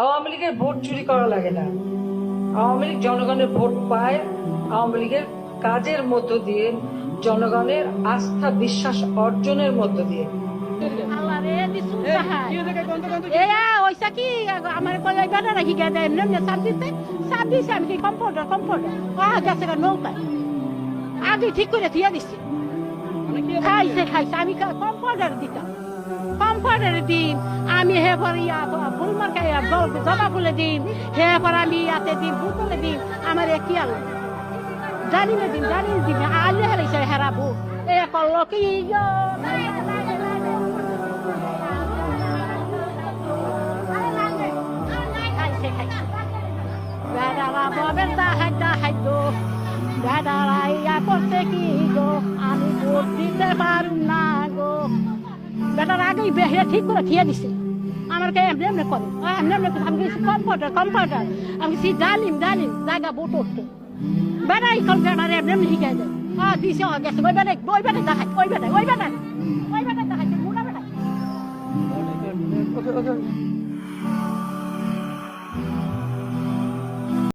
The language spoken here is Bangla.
আওয়ামী লীগের ভোট চুরি করা লাগে না। আওয়ামী লীগ জনগণের ভোট পায় আওয়ামী লীগের কাজের মধ্য দিয়ে জনগণের আস্থা বিশ্বাস অর্জনের মধ্য দিয়ে। আগে ঠিক করে থিয়া দিছি। খাইছে খাইছে আমি কম্পাউন্ডার দিতাম। কম্পাউন্ডার দিন আমি হে পর ইয়া ফুল মার্কা জবা ফুলে দিন। হে পর আমি ইয়াতে দিন বুতলে দিন, আমার কি আলো? জানি না দিন, জানি দিন আলে হেরাইছে হেরাবো এ কল্ল কি করছে কি গো? আমি ভোট দিতে পারুম না। বেটার আগেই বেহে ঠিক করে থিয়ে দিছে আমার কে এমনি এমনি করে। এমনি এমনি আমি কম্পাউটার কম্পাউন্ডার আমি গেছি ডালিম ডালিম, জায়গা বোট উঠতে। বেড়াই বেড়ার এমনি এমনি শিখাই যায় আহ দিছে ও গেছে। ওই বেড়াই ওই বেড়াই দেখাই ওই বেড়াই ওই বেড়াই ওই বেড়াই দেখাই মোটা বেড়াই